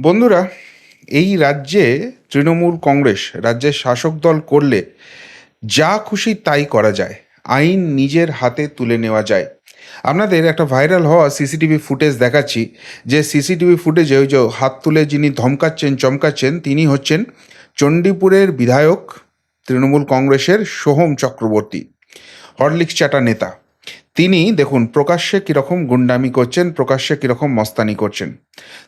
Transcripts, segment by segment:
বন্ধুরা, এই রাজ্যে তৃণমূল কংগ্রেস, রাজ্যের শাসক দল করলে যা খুশি তাই করা যায়, আইন নিজের হাতে তুলে নেওয়া যায়। আপনাদের একটা ভাইরাল হওয়া সিসিটিভি ফুটেজ দেখাচ্ছি, যে সিসিটিভি ফুটেজে ওই যে হাত তুলে যিনি ধমকাচ্ছেন, চমকাচ্ছেন, তিনি হচ্ছেন চণ্ডীপুরের বিধায়ক তৃণমূল কংগ্রেসের সোহম চক্রবর্তী, হরলিক্স চাটা নেতা। তিনি, দেখুন, প্রকাশ্যে কীরকম গুন্ডামি করছেন, প্রকাশ্যে কীরকম মস্তানি করছেন।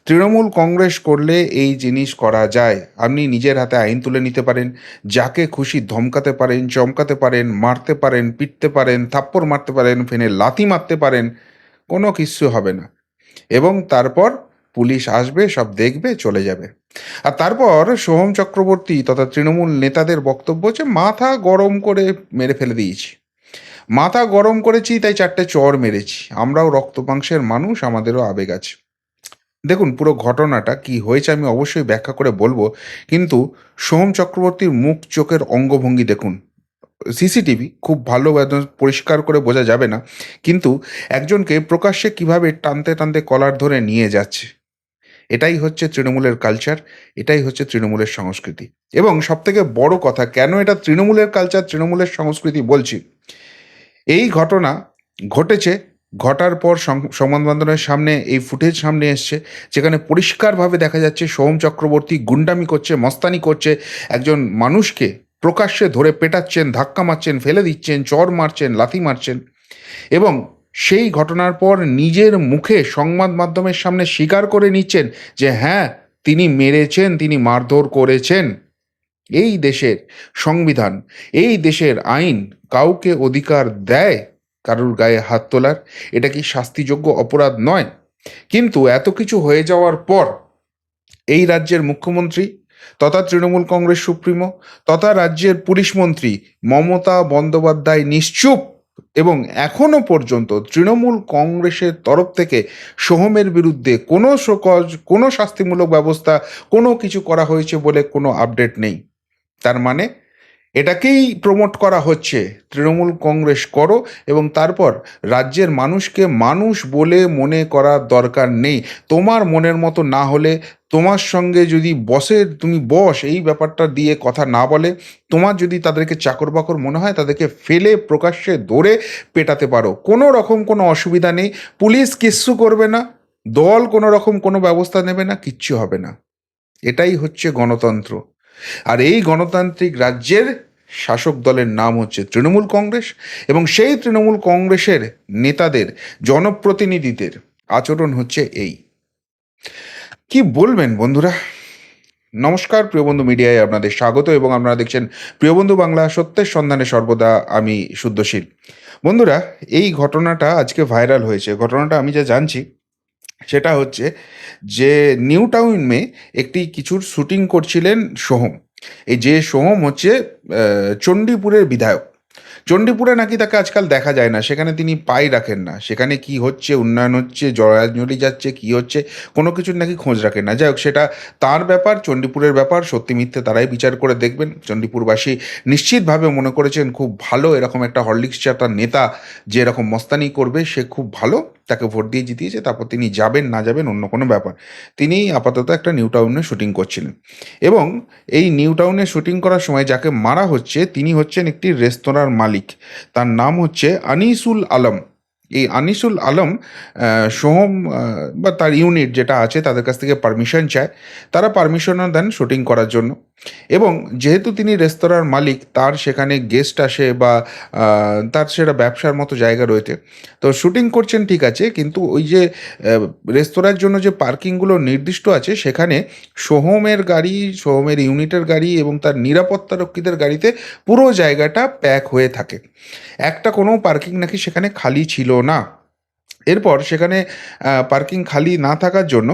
তৃণমূল কংগ্রেস করলে এই জিনিস করা যায়। আপনি নিজের হাতে আইন তুলে নিতে পারেন, যাকে খুশি ধমকাতে পারেন, চমকাতে পারেন, মারতে পারেন, পিটতে পারেন, থাপ্পড় মারতে পারেন, ফেনে লাথি মারতে পারেন, কোনো কিছু হবে না। এবং তারপর পুলিশ আসবে, সব দেখবে, চলে যাবে। আর তারপর সোহম চক্রবর্তী তথা তৃণমূল নেতাদের বক্তব্য হচ্ছে, মাথা গরম করে মেরে ফেলে দিয়েছি। মাথা গরম করেছি, তাই চারটে চর মেরেছি। আমরাও রক্ত মাংসের মানুষ, আমাদেরও আবেগ আছে। দেখুন, পুরো ঘটনাটা কি হয়েছে আমি অবশ্যই ব্যাখ্যা করে বলব, কিন্তু সোম চক্রবর্তীর মুখ চোখের অঙ্গভঙ্গি দেখুন। সিসিটিভি খুব ভালো পরিষ্কার করে বোঝা যাবে না, কিন্তু একজনকে প্রকাশ্যে কীভাবে টানতে টানতে কলার ধরে নিয়ে যাচ্ছে। এটাই হচ্ছে তৃণমূলের কালচার এটাই হচ্ছে তৃণমূলের সংস্কৃতি। এবং সবথেকে বড় কথা, কেন এটা তৃণমূলের কালচার তৃণমূলের সংস্কৃতি বলছি? এই ঘটনা ঘটেছে, ঘটার পর সংবাদ মাধ্যমের সামনে, এই ফুটেজ সামনে এসছে, যেখানে পরিষ্কারভাবে দেখা যাচ্ছে সোহম চক্রবর্তী গুন্ডামি করছে, মস্তানি করছে, একজন মানুষকে প্রকাশ্যে ধরে পেটাচ্ছেন, ধাক্কা মারছেন, ফেলে দিচ্ছেন, চর মারছেন, লাথি মারছেন এবং সেই ঘটনার পর নিজের মুখে সংবাদ মাধ্যমের সামনে স্বীকার করে নিচ্ছেন যে হ্যাঁ তিনি মেরেছেন, তিনি মারধর করেছেন। এই দেশের সংবিধান, এই দেশের আইন কাউকে অধিকার দেয় কারুর গায়ে হাত তোলার, এটা কি শাস্তিযোগ্য অপরাধ নয়? কিন্তু এত কিছু হয়ে যাওয়ার পর এই রাজ্যের মুখ্যমন্ত্রী, তথা তৃণমূল কংগ্রেস সুপ্রিমো, তথা রাজ্যের পুলিশ মন্ত্রী মমতা বন্দ্যোপাধ্যায় নিশ্চুপ এবং এখনও পর্যন্ত তৃণমূল কংগ্রেসের তরফ থেকে সোহমের বিরুদ্ধে কোনো সকজ কোনো শাস্তিমূলক ব্যবস্থা, কোনো কিছু করা হয়েছে বলে কোনো আপডেট নেই। তার মানে এটাকেই প্রমোট করা হচ্ছে। তৃণমূল কংগ্রেস করো এবং তারপর রাজ্যের মানুষকে মানুষ বলে মনে করার দরকার নেই। তোমার মনের মতো না হলে তোমার সঙ্গে যদি বসের তুমি বস, এই ব্যাপারটা দিয়ে কথা না বলে, তোমার যদি তাদেরকে চাকর বাকর মনে হয়, তাদেরকে ফেলে প্রকাশ্যে ধরে পেটাতে পারো। কোনো রকম কোনো অসুবিধা নেই। পুলিশ কিচ্ছু করবে না। দল কোনো রকম কোনো ব্যবস্থা নেবে না, কিচ্ছু হবে না। এটাই হচ্ছে গণতন্ত্র। আর এই গণতান্ত্রিক রাজ্যের শাসক দলের নাম হচ্ছে তৃণমূল কংগ্রেস এবং সেই তৃণমূল কংগ্রেসের নেতাদের জনপ্রতিনিধিদের আচরণ হচ্ছে এই। কি বলবেন বন্ধুরা? নমস্কার প্রিয়বন্ধু মিডিয়ায় আপনাদের স্বাগত এবং আপনারা দেখছেন প্রিয়বন্ধু বাংলা, সত্যের সন্ধানে সর্বদা আমি শুদ্ধশীল। বন্ধুরা, এই ঘটনাটা আজকে ভাইরাল হয়েছে। ঘটনাটা আমি যা জানছি সেটা হচ্ছে যে নিউ টাউন একটি কিছুর শুটিং করছিলেন সোহম। এই যে সোহম হচ্ছে চণ্ডীপুরের বিধায়ক। চণ্ডীপুরে নাকি তাকে আজকাল দেখা যায় না, সেখানে তিনি পাই রাখেন না। সেখানে কি হচ্ছে, উন্নয়ন হচ্ছে জলাঞ্জলি যাচ্ছে, কি হচ্ছে, কোনো কিছুর নাকি খোঁজ রাখেন না। যাই হোক সেটা তার ব্যাপার, চণ্ডীপুরের ব্যাপার, সত্যি মিথ্যে তারাই বিচার করে দেখবেন। চণ্ডীপুরবাসী নিশ্চিতভাবে মনে করেছেন, খুব ভালো এরকম একটা হরলিক্স চাটার নেতা যে এরকম মস্তানি করবে, সে খুব ভালো। তাকে ভোট দিয়ে জিতিয়েছে, তারপর তিনি যাবেন, না যাবেন অন্য কোনো ব্যাপার। তিনি আপাতত একটা নিউ টাউনে শুটিং করছিলেন। এবং এই নিউ টাউনে শুটিং করার সময় যাকে মারা হচ্ছে, তিনি হচ্ছেন একটি রেস্তোরাঁর মালিক। তার নাম হচ্ছে আনিসুল আলম। এই আনিসুল আলম সোহম বা তার ইউনিট যেটা আছে, তাদের কাছ থেকে পারমিশন চায়। তারা পারমিশনও দেন শুটিং করার জন্য। এবং যেহেতু তিনি রেস্তোরাঁর মালিক, তার সেখানে গেস্ট আসে বা তার সেটা ব্যবসার মতো জায়গা রয়েছে। তো শুটিং করছেন, ঠিক আছে, কিন্তু ওই যে রেস্তোরাঁর জন্য যে পার্কিংগুলো নির্দিষ্ট আছে, সেখানে সোহমের গাড়ি, সোহমের ইউনিটের গাড়ি এবং তার নিরাপত্তারক্ষীদের গাড়িতে পুরো জায়গাটা প্যাক হয়ে থাকে। একটা কোনো পার্কিং নাকি সেখানে খালি ছিল না। এরপর সেখানে পার্কিং খালি না থাকার জন্য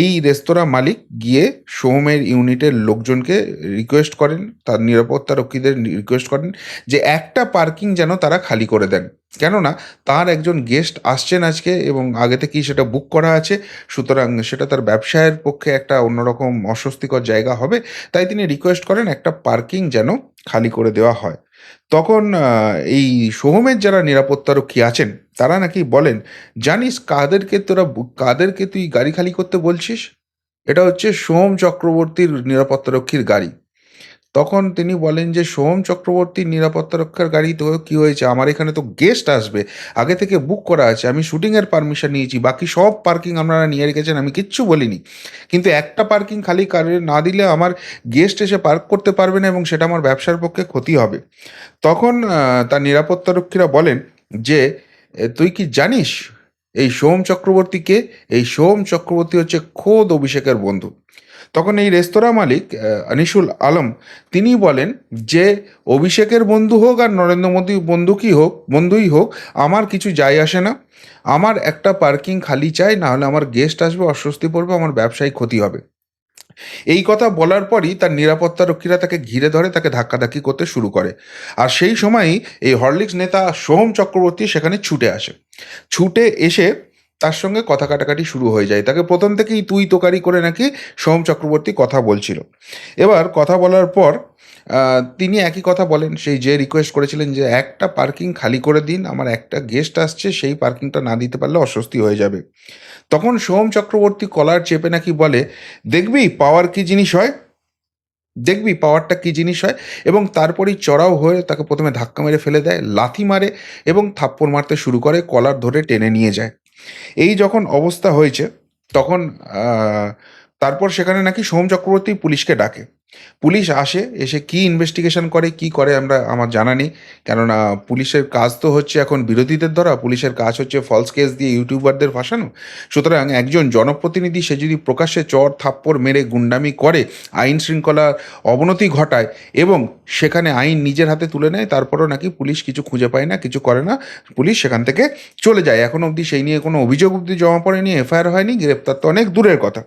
এই রেস্তোরাঁ মালিক গিয়ে সোহমের ইউনিটের লোকজনকে রিকোয়েস্ট করেন, তার নিরাপত্তারক্ষীদের রিকোয়েস্ট করেন যে একটা পার্কিং যেন তারা খালি করে দেন। কেননা তার একজন গেস্ট আসছেন আজকে এবং আগে থেকেই সেটা বুক করা আছে, সুতরাং সেটা তার ব্যবসায়ের পক্ষে একটা অন্যরকম অস্বস্তিকর জায়গা হবে, তাই তিনি রিকোয়েস্ট করেন একটা পার্কিং যেন খালি করে দেওয়া হয়। তখন এই সোহমের যারা নিরাপত্তারক্ষী আছেন, তারা নাকি বলেন, জানিস কাদেরকে তোরা কাদেরকে তুই গাড়ি খালি করতে বলছিস? এটা হচ্ছে সোহম চক্রবর্তীর নিরাপত্তারক্ষীর গাড়ি। তখন তিনি বলেন যে, সোম চক্রবর্তীর নিরাপত্তা রক্ষার গাড়ি তো কি হয়েছে? আমার এখানে তো গেস্ট আসবে। আগে থেকে বুক করা আছে। আমি শুটিংয়ের পারমিশন নিয়েছি। বাকি সব পার্কিং আপনারা নিয়ে রেখেছেন। আমি কিচ্ছু বলিনি। কিন্তু একটা পার্কিং খালি কারে না দিলে আমার গেস্ট এসে পার্ক করতে পারবে না এবং সেটা আমার ব্যবসার পক্ষে ক্ষতি হবে। তখন তার নিরাপত্তারক্ষীরা বলেন যে তুই কি জানিস, এই সোম চক্রবর্তীকে? এই সোম চক্রবর্তী হচ্ছে খোদ অভিষেকের বন্ধু। তখন এই রেস্তোরাঁ মালিক আনিসুল আলম, তিনি বলেন যে, অভিষেকের বন্ধু হোক আর নরেন্দ্র মোদী বন্ধু কি হোক, বন্ধুই হোক, আমার কিছু যায় আসে না। আমার একটা পার্কিং খালি চাই না হলে আমার গেস্ট আসবে, অস্বস্তি পড়বে, আমার ব্যবসায় ক্ষতি হবে। এই কথা বলার পরই তার নিরাপত্তা রক্ষীরা তাকে ঘিরে ধরে, তাকে ধাক্কাধাক্কি করতে শুরু করে। আর সেই সময়ই এই হরলিক্স নেতা সোহম চক্রবর্তী সেখানে ছুটে আসে। ছুটে এসে তার সঙ্গে কথা কাটাকাটি শুরু হয়ে যায়। তাকে প্রথম থেকেই তুই তোকারি করে নাকি সোম চক্রবর্তী কথা বলছিল। এবার কথা বলার পর তিনি একই কথা বলেন। সেই যে রিকোয়েস্ট করেছিলেন যে, একটা পার্কিং খালি করে দিন, আমার একটা গেস্ট আসছে, সেই পার্কিংটা না দিতে পারলে অস্বস্তি হয়ে যাবে। তখন সোম চক্রবর্তী কলার চেপে নাকি বলে, দেখবি পাওয়ার কি জিনিস হয়? দেখবি পাওয়ারটা কি জিনিস হয়? এবং তারপরেই চড়াও হয়ে তাকে প্রথমে ধাক্কা মেরে ফেলে দেয়, লাথি মারে এবং থাপ্পড় মারতে শুরু করে, কলার ধরে টেনে নিয়ে যায়। এই যখন অবস্থা হয়েছে তখন তারপর সেখানে নাকি সোম চক্রবর্তী পুলিশকে ডাকে। পুলিশ আসে, এসে কি ইনভেস্টিগেশন করে, কি করে আমরা, আমার জানা নেই। কেননা পুলিশের কাজ তো হচ্ছে এখন বিরোধীদের ধরা পুলিশের কাজ হচ্ছে ফলস কেস দিয়ে ইউটিউবারদের ফাঁসানো। সুতরাং একজন জনপ্রতিনিধি, সে যদি প্রকাশ্যে চর থাপ্পড় মেরে গুন্ডামি করে, আইন শৃঙ্খলার অবনতি ঘটায় এবং সেখানে আইন নিজের হাতে তুলে নেয়, তারপরও নাকি পুলিশ কিছু খুঁজে পায় না, কিছু করে না, পুলিশ সেখান থেকে চলে যায়। এখন অবধি সেই নিয়ে কোনো অভিযোগ অবধি জমা পড়েনি, এফআইআর হয়নি, গ্রেপ্তার তো অনেক দূরের কথা।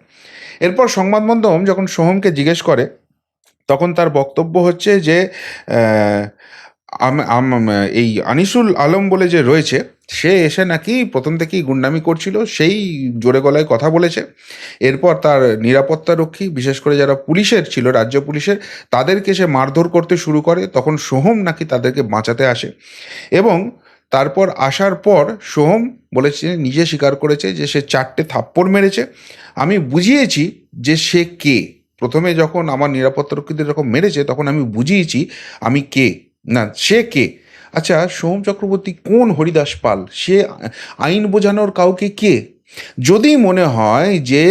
এরপর সংবাদ মাধ্যম যখন সোহমকে জিজ্ঞেস করে তখন তার বক্তব্য হচ্ছে যে এই আনিসুল আলম বলে যে রয়েছে, সে এসে নাকি প্রথম থেকেই গুন্ডামি করছিল, সেই জোরে গলায় কথা বলেছে। এরপর তার নিরাপত্তা রক্ষী, বিশেষ করে যারা পুলিশের ছিল, রাজ্য পুলিশের, তাদেরকে সে মারধর করতে শুরু করে। তখন সোহম নাকি তাদেরকে বাঁচাতে আসে এবং তারপর আসার পর সোহম বলেছে নিজে স্বীকার করেছে যে, সে চারটে থাপ্পড় মেরেছে। আমি বুঝিয়েছি যে সে কে। প্রথমে যখন আমার নিরাপত্তারক্ষীদের যখন মেরেছে, তখন আমি বুঝিয়েছি আমি কে? না, সে কে? আচ্ছা সোম চক্রবর্তী কোন হরিদাস পাল? সে আইন বোঝানোর কাউকে কে? যদি মনে হয় যে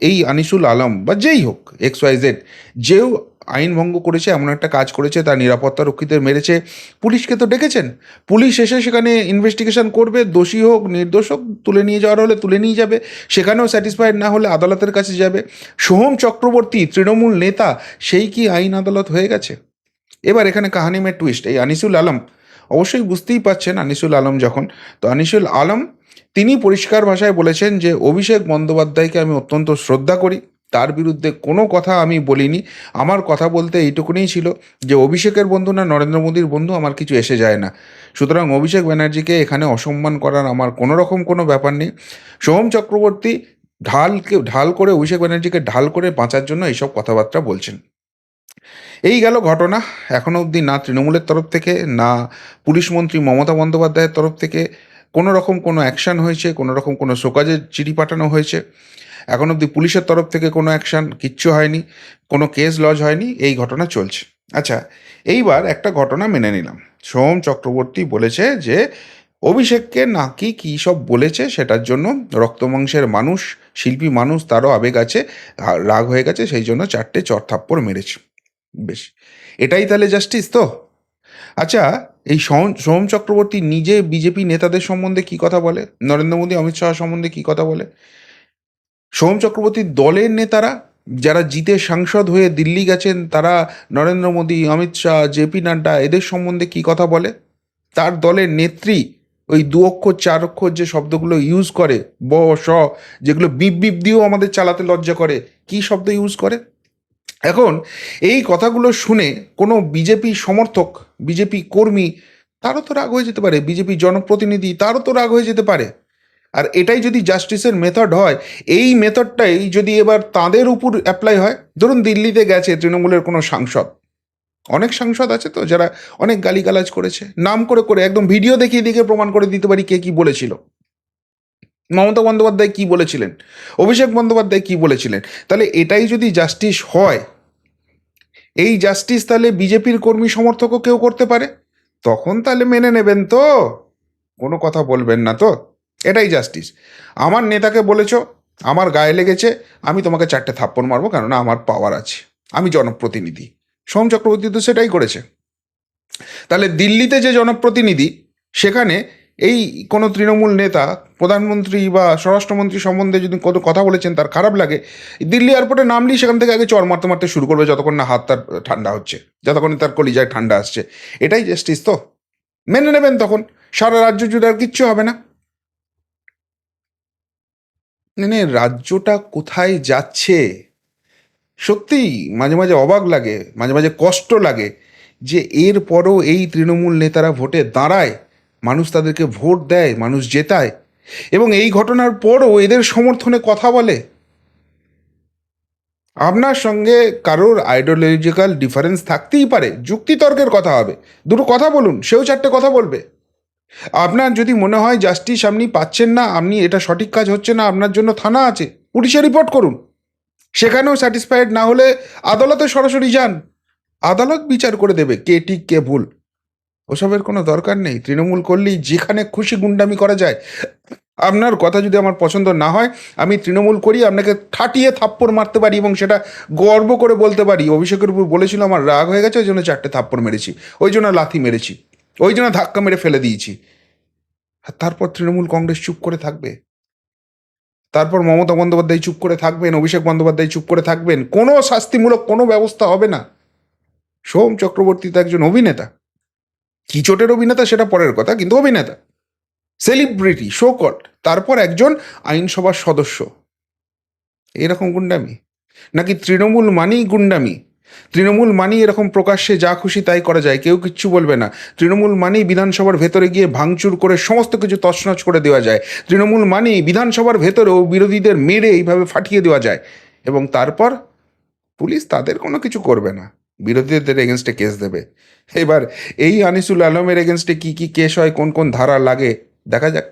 এই আনিসুল আলম বা যেই হোক এক্স ওয়াই জেড যেও আইন ভঙ্গ করেছে, এমন একটা কাজ করেছে, তার নিরাপত্তা রক্ষীদের মেরেছে। পুলিশকে তো ডেকেছেন। পুলিশ এসে সেখানে ইনভেস্টিগেশন করবে, দোষী হোক, নির্দোষ হোক, তুলে নিয়ে যাওয়ার হলে তুলে নিয়ে যাবে। সেখানেও স্যাটিসফাইড না হলে আদালতের কাছে যাবে। সোহম চক্রবর্তী, তৃণমূল নেতা, সেই কি আইন আদালত হয়ে গেছে? এবার এখানে কাহানি মে টুইস্ট এই আনিসুল আলম। অবশ্যই বুঝতেই পাচ্ছেন আনিসুল আলম যখন। তো আনিসুল আলম, তিনি পরিষ্কার ভাষায় বলেছেন যে, অভিষেক বন্দ্যোপাধ্যায়কে আমি অত্যন্ত শ্রদ্ধা করি। তার বিরুদ্ধে কোনো কথা আমি বলিনি। আমার কথা বলতে এইটুকুনি ছিল যে, অভিষেকের বন্ধু না নরেন্দ্র মোদীর বন্ধু আমার কিছু এসে যায় না। সুতরাং অভিষেক ব্যানার্জিকে এখানে অসম্মান করার আমার কোনো রকম কোনো ব্যাপার নেই। সোহম চক্রবর্তী ঢালকে, ঢাল করে, অভিষেক ব্যানার্জিকে ঢাল করে বাঁচার জন্য এইসব কথাবার্তা বলছেন। এই গেল ঘটনা। এখনও অবধি না তৃণমূলের তরফ থেকে, না পুলিশ মন্ত্রী মমতা বন্দ্যোপাধ্যায়ের তরফ থেকে কোনো রকম কোনো অ্যাকশান হয়েছে, কোনো রকম কোনো শোকাজের চিঠি পাঠানো হয়েছে। এখন অবধি পুলিশের তরফ থেকে কোনো অ্যাকশান কিচ্ছু হয়নি, কোনো কেস লজ হয়নি, এই ঘটনা চলছে। আচ্ছা এইবার একটা ঘটনা মেনে নিলাম। সোম চক্রবর্তী বলেছে যে, অভিষেককে নাকি কী সব বলেছে সেটার জন্য রক্তমাংসের মানুষ, শিল্পী মানুষ তারও আবেগ আছে রাগ হয়ে গেছে, সেই জন্য চারটে চর থাপ্পড় মেরেছে। বেশ, এটাই তাহলে জাস্টিস তো? আচ্ছা এই সোম চক্রবর্তী নিজে বিজেপি নেতাদের সম্বন্ধে কি কথা বলে? নরেন্দ্র মোদী, অমিত শাহ সম্বন্ধে কি কথা বলে? সোম চক্রবর্তীর দলের নেতারা, যারা জিতে সাংসদ হয়ে দিল্লি গেছেন, তারা নরেন্দ্র মোদী, অমিত শাহ জেপি নাড্ডা, এদের সম্বন্ধে কি কথা বলে? তার দলের নেত্রী ওই দু অক্ষর চার অক্ষর যে শব্দগুলো ইউজ করে, ব, স, যেগুলো বিপ বিপ দিয়েও আমাদের চালাতে লজ্জা করে, কি শব্দ ইউজ করে? এখন এই কথাগুলো শুনে কোনো বিজেপি সমর্থক, বিজেপি কর্মী, তারও তো রাগ হয়ে যেতে পারে, বিজেপি জনপ্রতিনিধি, তারও তো রাগ হয়ে যেতে পারে। আর এটাই যদি জাস্টিসের মেথড হয়, এই মেথডটাই যদি এবার তাদের উপর অ্যাপ্লাই হয়, ধরুন দিল্লিতে গেছে তৃণমূলের কোনো সাংসদ। অনেক সাংসদ আছে তো, যারা অনেক গালিগালাজ করেছে। নাম করে করে, একদম ভিডিও দেখিয়ে দেখে প্রমাণ করে দিতে পারি কে কি বলেছিল। মমতা বন্দ্যোপাধ্যায় কি বলেছিলেন? অভিষেক বন্দ্যোপাধ্যায় কি বলেছিলেন? তাহলে এটাই যদি জাস্টিস হয়, এই জাস্টিস তাহলে বিজেপির কর্মী সমর্থকও কেউ করতে পারে? তখন তাহলে মেনে নেবেন তো। কোনো কথা বলবেন না তো। এটাই জাস্টিস আমার নেতাকে বলেছ, আমার গায়ে লেগেছে, আমি তোমাকে চারটে থাপ্পড় মারবো কেননা আমার পাওয়ার আছে। আমি জনপ্রতিনিধি। সোম চক্রবর্তী তো সেটাই করেছে। তাহলে দিল্লিতে যে জনপ্রতিনিধি, সেখানে এই কোনো তৃণমূল নেতা, প্রধানমন্ত্রী বা স্বরাষ্ট্রমন্ত্রী সম্বন্ধে যদি কত কথা বলেছেন, তার খারাপ লাগে, দিল্লি এয়ারপোর্টে নামলেই সেখান থেকে আগে চর মারতে মারতে শুরু করবে যতক্ষণ না হাত তার ঠান্ডা হচ্ছে, যতক্ষণ তার কলিজায় ঠান্ডা আসছে। এটাই জাস্টিস তো। মেনে নেবেন তখন। সারা রাজ্য জুড়ে আর কিচ্ছু হবে না। মানে রাজ্যটা কোথায় যাচ্ছে? সত্যিই মাঝে মাঝে অবাক লাগে, মাঝে মাঝে কষ্ট লাগে যে এর পরও এই তৃণমূল নেতারা ভোটে দাঁড়ায়, মানুষ তাদেরকে ভোট দেয়, মানুষ জেতায়, এবং এই ঘটনার পরও এদের সমর্থনে কথা বলে। আপনার সঙ্গে কারোর আইডিওলজিক্যাল ডিফারেন্স থাকতেই পারে, যুক্তিতর্কের কথা হবে। দুটো কথা বলুন, সেও চারটে কথা বলবে। আপনার যদি মনে হয় জাস্টিস আপনি পাচ্ছেন না, আপনি এটা সঠিক কাজ হচ্ছে না, আপনার জন্য থানা আছে, পুলিশে রিপোর্ট করুন। সেখানেও স্যাটিসফাইড না হলে আদালতে সরাসরি যান। আদালত বিচার করে দেবে কে ঠিক, কে ভুল। ওসবের কোনো দরকার নেই। তৃণমূল করলেই যেখানে খুশি গুন্ডামি করা যায়। আপনার কথা যদি আমার পছন্দ না হয়, আমি তৃণমূল করি, আপনাকে ঠাটিয়ে থাপ্পড় মারতে পারি এবং সেটা গর্ব করে বলতে পারি। অভিষেকের উপর বলেছিল, আমার রাগ হয়ে গেছে, ওই জন্য চারটে থাপ্পড় মেরেছি, ওই জন্য লাথি মেরেছি। ওই জন্য ধাক্কা মেরে ফেলে দিয়েছি। আর তারপর তৃণমূল কংগ্রেস চুপ করে থাকবে। তারপর মমতা বন্দ্যোপাধ্যায় চুপ করে থাকবেন, অভিষেক বন্দ্যোপাধ্যায় চুপ করে থাকবেন, কোনো শাস্তিমূলক কোনো ব্যবস্থা হবে না। সোম চক্রবর্তী তো একজন অভিনেতা। কি চোটের অভিনেতা সেটা পরের কথা, কিন্তু অভিনেতা। সেলিব্রিটি, শোকট, তারপর একজন আইনসভার সদস্য। এরকম গুন্ডামি। নাকি তৃণমূল মানেই গুন্ডামি? তৃণমূল মানেই এরকম প্রকাশ্যে যা খুশি তাই করা যায়, কেউ কিচ্ছু বলবে না। তৃণমূল মানেই বিধানসভার ভেতরে গিয়ে ভাঙচুর করে সমস্ত কিছু তছনছ করে দেওয়া যায়। তৃণমূল মানি বিধানসভার ভেতরেও বিরোধীদের মেরে এইভাবে ফাটিয়ে দেওয়া যায়। এবং তারপর পুলিশ তাদের কোনো কিছু করবে না। বিরোধীদের এগেনস্টে কেস দেবে। এবার এই আনিসুল আলমের এগেনস্টে কি কি কেস হয়, কোন কোন ধারা লাগে, দেখা যাক।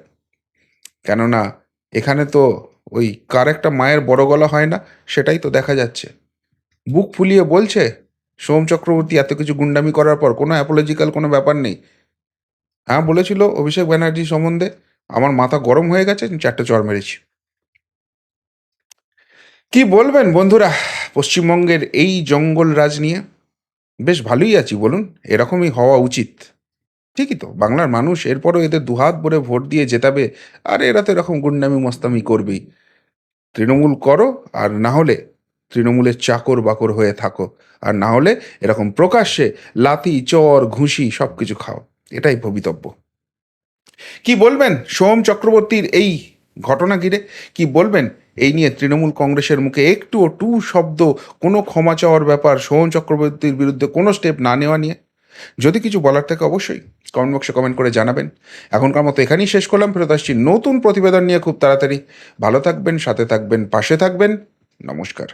কেননা এখানে তো ওই কার একটা মায়ের বড় গলা হয় না, সেটাই তো দেখা যাচ্ছে। বুক ফুলিয়ে বলছে, সোম চক্রবর্তী, এত কিছু গুন্ডামি করার পর কোনো অ্যাপোলজিক্যাল কোনো ব্যাপার নেই। হ্যাঁ বলেছিল অভিষেক ব্যানার্জি সম্বন্ধে, আমার মাথা গরম হয়ে গেছে চারটে চর মেরেছি। কি বলবেন বন্ধুরা, পশ্চিমবঙ্গের এই জঙ্গল রাজ নিয়ে? বেশ ভালোই আছি, বলুন, এরকমই হওয়া উচিত। ঠিকই তো, বাংলার মানুষ এরপরও এদের দুহাত ভরে ভোট দিয়ে জেতাবে, আর এরা তো এরকম গুন্ডামি মস্তামি করবেই। তৃণমূল করো, আর না হলে তৃণমূলের চাকর বাকর হয়ে থাকো। আর না হলে এরকম প্রকাশ্যে লাতি চর, ঘুষি সব কিছু খাও। এটাই ভবিতব্য। কি বলবেন সোম চক্রবর্তীর এই ঘটনা ঘিরে? কি বলবেন? এই নিয়ে তৃণমূল কংগ্রেসের মুখে একটুও টু শব্দ, কোনো ক্ষমা চাওয়ার ব্যাপার সোহম চক্রবর্তীর বিরুদ্ধে কোনো স্টেপ না নেওয়া নিয়ে? যদি কিছু বলার থাকে অবশ্যই কমেন্ট বক্সে কমেন্ট করে জানাবেন। এখনকার মতো এখানেই শেষ করলাম। ফেরত আসছি নতুন প্রতিবেদন নিয়ে খুব তাড়াতাড়ি। ভালো থাকবেন, সাথে থাকবেন, পাশে থাকবেন। নমস্কার।